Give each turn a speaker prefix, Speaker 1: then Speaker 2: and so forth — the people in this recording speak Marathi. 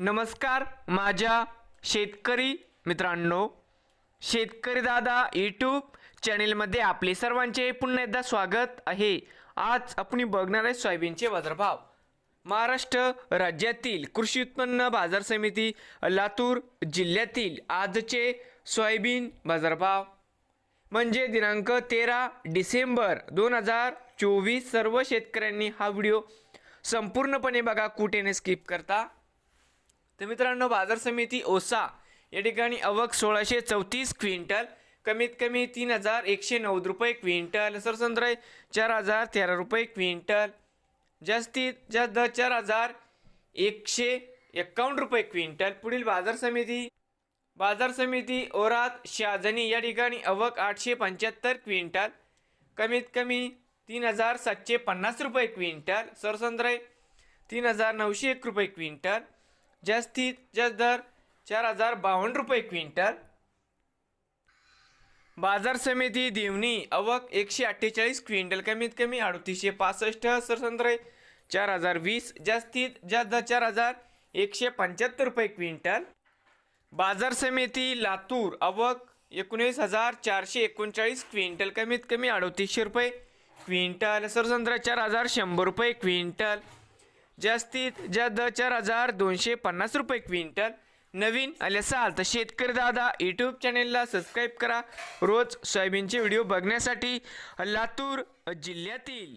Speaker 1: नमस्कार माझ्या शेतकरी मित्रांनो शेतकरी दादा यूट्यूब चॅनेलमध्ये आपले सर्वांचे पुन्हा एकदा स्वागत आहे. आज आपण बघणार आहे सोयाबीनचे बाजारभाव. महाराष्ट्र राज्यातील कृषी उत्पन्न बाजार समिती लातूर जिल्ह्यातील आजचे सोयाबीन बाजारभाव. म्हणजे दिनांक तेरा डिसेंबर दोन हजार चोवीस सर्व शेतकऱ्यांनी हा व्हिडिओ संपूर्णपणे बघा कुठेने स्किप करता. तर मित्रांनो बाजार समिती ओसा या ठिकाणी अवक सोळाशे चौतीस क्विंटल कमीत कमी तीन हजार एकशे नऊ रुपये क्विंटल सरसंद्राय चार हजार तेरा रुपये क्विंटल जास्तीत जास्त चार हजार एकशे एक्कावन्न रुपये क्विंटल. पुढील बाजार समिती बाजार समिती ओरात शहाजनी या ठिकाणी अवक आठशे पंच्याहत्तर क्विंटल कमीत कमी तीन हजार सातशे पन्नास रुपये क्विंटल सरसंद्राय तीन हजार नऊशे एक रुपये क्विंटल जास्तीत जास्त दर चार हजार बावन्न रुपये क्विंटल. बाजार समिती देवणी अवक एकशे अठ्ठेचाळीस क्विंटल. कमीत कमी अडतीसशे पासष्ट सरसंद्रे चार हजार वीस. जास्तीत जास्त चार हजार एकशे पंच्याहत्तर रुपये क्विंटल. बाजार समिती लातूर अवक एकोणीस हजार चारशे एकोणचाळीस क्विंटल. कमीत कमी अडतीसशे रुपये क्विंटल. सरसंद्र चार हजार शंभर रुपये क्विंटल. जास्तीत जास्त द चार हजार दोनशे पन्नास रुपये क्विंटल. नवीन आले असाल तर शेतकरी दादा यूट्यूब चॅनेलला सबस्क्राईब करा. रोज सोयाबीनचे व्हिडिओ बघण्यासाठी लातूर जिल्ह्यातील